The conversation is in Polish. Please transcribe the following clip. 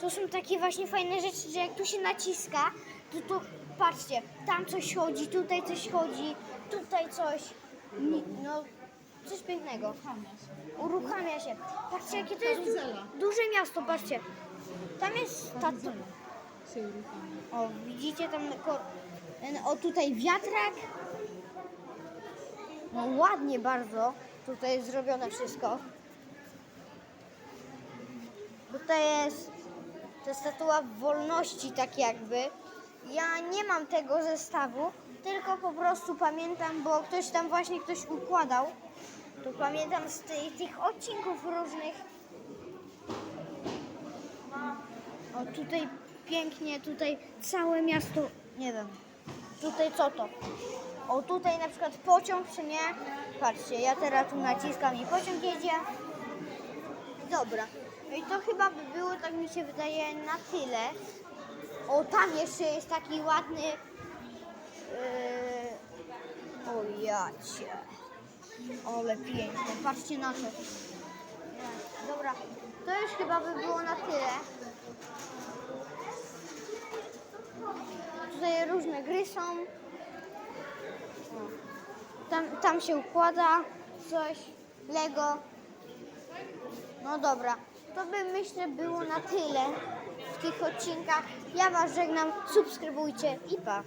to są takie właśnie fajne rzeczy, że jak tu się naciska, to to patrzcie, tam coś chodzi, tutaj coś chodzi, tutaj coś. No, coś pięknego. Uruchamia się. Patrzcie, jakie to jest du- duże miasto, patrzcie. Tam jest ta, Karuzela się uruchamia. o, widzicie tam, o tutaj wiatrak. No ładnie bardzo. Tutaj jest zrobione wszystko. Tutaj jest, to jest statua wolności tak jakby. Ja nie mam tego zestawu, tylko po prostu pamiętam, bo ktoś tam właśnie ktoś układał. To pamiętam z tych, tych odcinków różnych. O tutaj pięknie, tutaj całe miasto, nie wiem, tutaj co to? O tutaj na przykład pociąg czy nie? Patrzcie, ja teraz tu naciskam i pociąg jedzie. Dobra, i to chyba by było, tak się wydaje, na tyle. O, tam jeszcze jest taki ładny... Yy... O jacie. Ale piękne, patrzcie na to. Dobra, to już chyba by było na tyle. Tutaj różne gry są. Tam, tam się układa coś, Lego. No dobra, to by myślę było na tyle w tych odcinkach. Ja Was żegnam, subskrybujcie i pa.